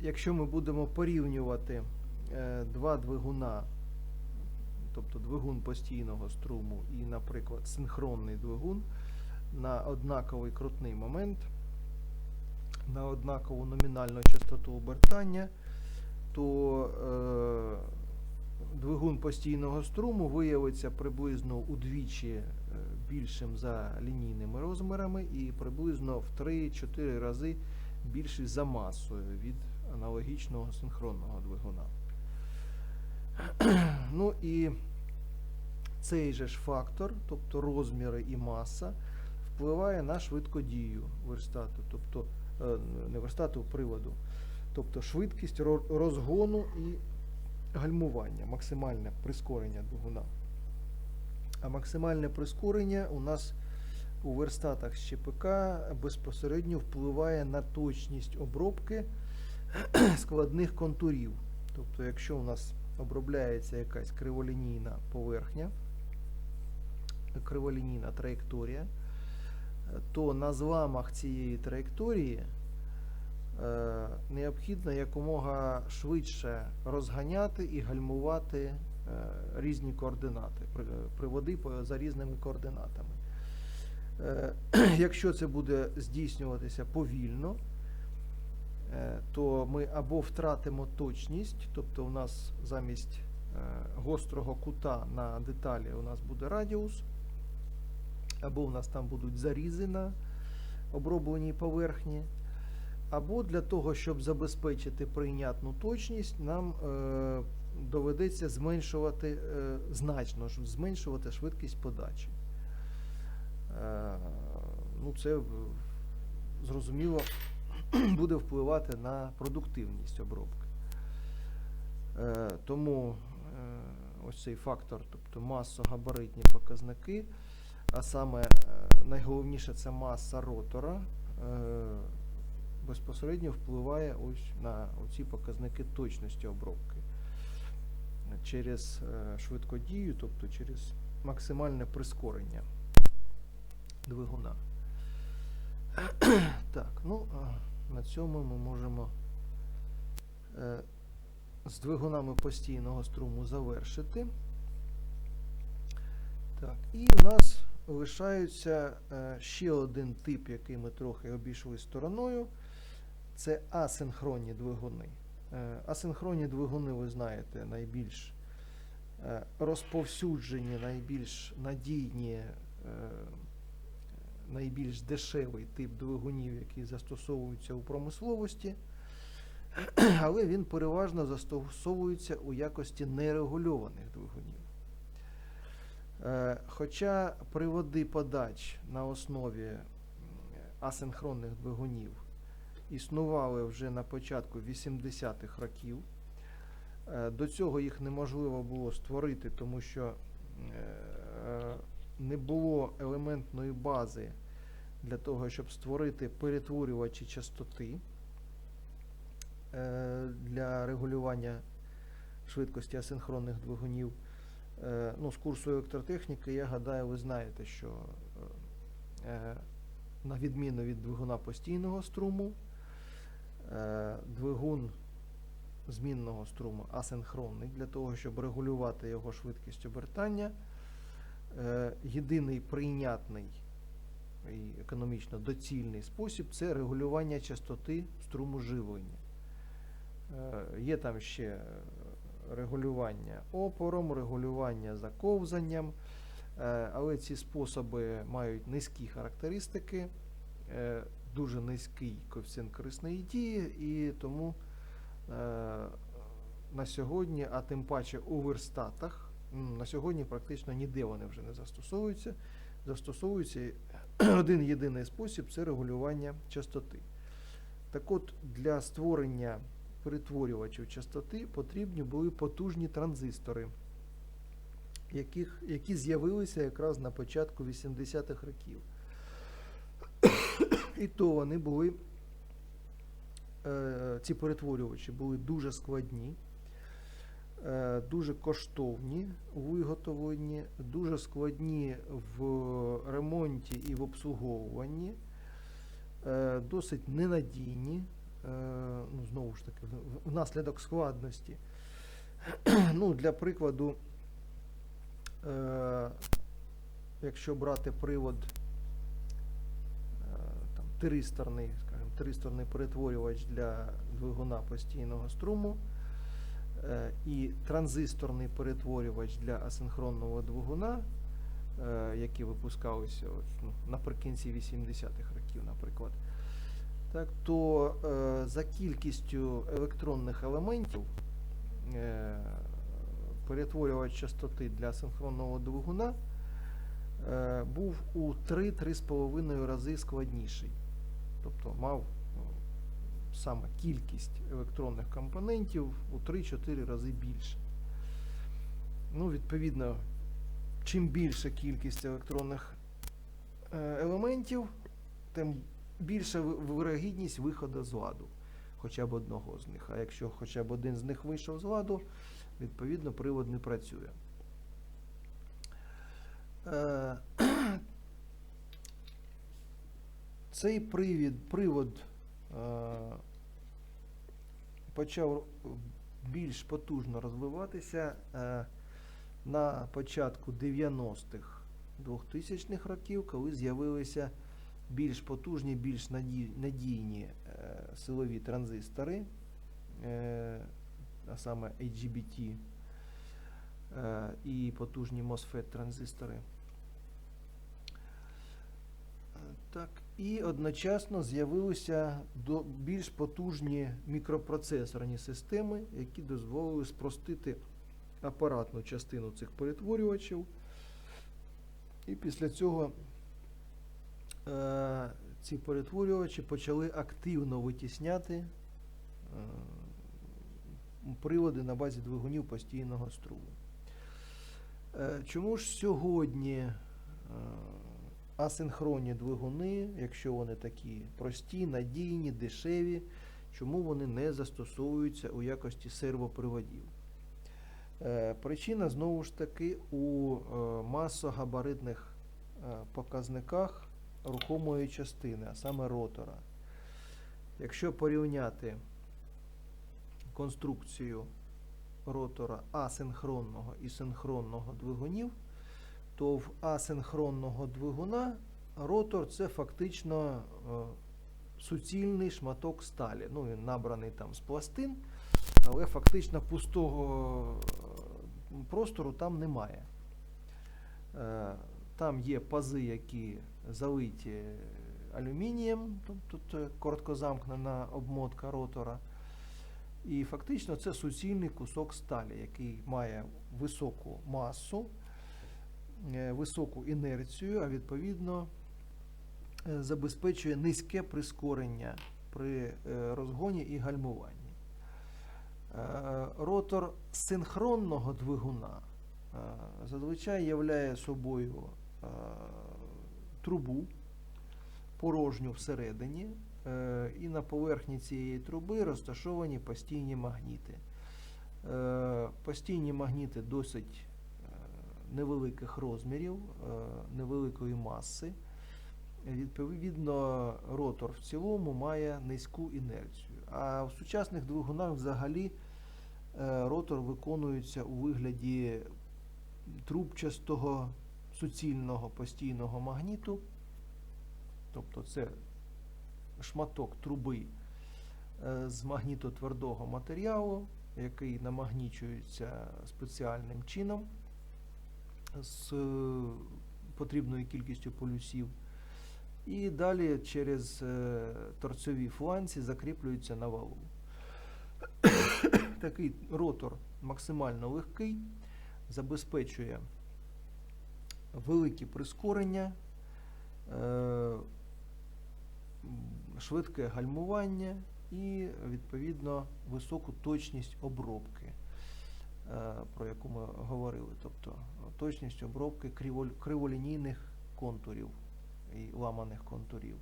якщо ми будемо порівнювати е, два двигуна, тобто двигун постійного струму і, наприклад, синхронний двигун на однаковий крутний момент, на однакову номінальну частоту обертання, то е, двигун постійного струму виявиться приблизно удвічі е, більшим за лінійними розмірами і приблизно в 3-4 рази більший за масою від аналогічного синхронного двигуна. ну і цей же ж фактор, тобто розміри і маса, впливає на швидкодію верстату, тобто е, не верстату, приводу, тобто швидкість розгону і гальмування, максимальне прискорення двигуна. А максимальне прискорення у нас у верстатах з ЧПК безпосередньо впливає на точність обробки складних контурів. Тобто, якщо у нас обробляється якась криволінійна поверхня, криволінійна траєкторія, то на зламах цієї траєкторії е, необхідно якомога швидше розганяти і гальмувати е, різні координати, приводи за різними координатами. Е, Якщо це буде здійснюватися повільно, то ми або втратимо точність, тобто у нас замість е, гострого кута на деталі у нас буде радіус, або у нас там будуть зарізи на обробленій поверхні, або для того, щоб забезпечити прийнятну точність, нам е, доведеться зменшувати е, значно, зменшувати швидкість подачі. Ну, це зрозуміло буде впливати на продуктивність обробки. Е, тому е, ось цей фактор, тобто масо-габаритні показники, а саме е, найголовніше це маса ротора, безпосередньо впливає ось на ці показники точності обробки через швидкодію, тобто через максимальне прискорення двигуна. Так, ну на цьому ми можемо е, з двигунами постійного струму завершити. Так, і у нас лишається е, ще один тип, який ми трохи обійшли стороною. Це асинхронні двигуни. Е, асинхронні двигуни, ви знаєте, найбільш розповсюджені, найбільш надійні, найбільш дешевий тип двигунів, який застосовується у промисловості, але він переважно застосовується у якості нерегульованих двигунів. Е, Хоча приводи подач на основі асинхронних двигунів існували вже на початку 80-х років, е, до цього їх неможливо було створити, тому що е, не було елементної бази для того, щоб створити перетворювачі частоти е, для регулювання швидкості асинхронних двигунів. Е, Ну, з курсу електротехніки, я гадаю, ви знаєте, що е, на відміну від двигуна постійного струму, двигун змінного струму асинхронний для того, щоб регулювати його швидкість обертання. Е, Єдиний прийнятний і економічно доцільний спосіб це регулювання частоти струму живлення. Е, Є там ще регулювання опором, регулювання заковзанням, е, але ці способи мають низькі характеристики, дуже низький коефіцієнт корисної дії, і тому на сьогодні, а тим паче у верстатах, на сьогодні практично ніде вони вже не застосовуються. Застосовується один єдиний спосіб це регулювання частоти. Так от, для створення перетворювачів частоти потрібні були потужні транзистори, яких, які з'явилися якраз на початку 80-х років. І то вони були, е, ці перетворювачі були дуже складні, дуже коштовні у виготовленні, дуже складні в ремонті і в обслуговуванні, е, досить ненадійні, ну, знову ж таки, внаслідок складності. ну, для прикладу, е, якщо брати привод е, там, тристорний, скажімо, тристорний перетворювач для двигуна постійного струму е, і транзисторний перетворювач для асинхронного двигуна, е, які випускалися ну, наприкінці 80-х років, наприклад, так, то е, за кількістю електронних елементів е, перетворювач частоти для синхронного двигуна е, був у 3-3,5 рази складніший. Тобто мав саме кількість електронних компонентів у 3-4 рази більше. Ну, відповідно, чим більша кількість електронних е, елементів, тим більша ви- вирогідність виходу з ладу хоча б одного з них. А якщо хоча б один з них вийшов з ладу, відповідно привод не працює. Е, Цей привід, привод е, почав більш потужно розвиватися е, на початку 90-х 2000-х років, коли з'явилися більш потужні, більш надійні е, силові транзистори, е, а саме IGBT е, і потужні MOSFET транзистори. Е, Так, і одночасно з'явилися більш потужні мікропроцесорні системи, які дозволили спростити апаратну частину цих перетворювачів. І після цього е, ці перетворювачі почали активно витісняти е, приводи на базі двигунів постійного струму. Е, чому ж сьогодні е, асинхронні двигуни, якщо вони такі прості, надійні, дешеві, чому вони не застосовуються у якості сервоприводів? Е, Причина знову ж таки у е, масогабаритних е, показниках рухомої частини, а саме ротора. Якщо порівняти конструкцію ротора асинхронного і синхронного двигунів, то в асинхронного двигуна ротор це фактично е, суцільний шматок сталі. Ну, він набраний там з пластин, але фактично пустого е, простору там немає. Е, Там є пази, які залиті алюмінієм, тобто короткозамкнена обмотка ротора. І фактично це суцільний кусок сталі, який має високу масу, високу інерцію, а відповідно е, забезпечує низьке прискорення при е, розгоні і гальмуванні. Е, Ротор синхронного двигуна е, зазвичай являє собою е, трубу порожню всередині, е, і на поверхні цієї труби розташовані постійні магніти. Е, Постійні магніти досить е, невеликих розмірів, е, невеликої маси. Відповідно, ротор в цілому має низьку інерцію. А в сучасних двигунах взагалі е, ротор виконується у вигляді трубчастого суцільного постійного магніту. Тобто це шматок труби е, з магнітотвердого матеріалу, який намагнічується спеціальним чином з е, потрібною кількістю полюсів. І далі через е, торцові фланці закріплюється на валу. Такий ротор максимально легкий, забезпечує великі прискорення, е, швидке гальмування і, відповідно, високу точність обробки, про яку ми говорили. Тобто точність обробки криво- криволінійних контурів і ламаних контурів.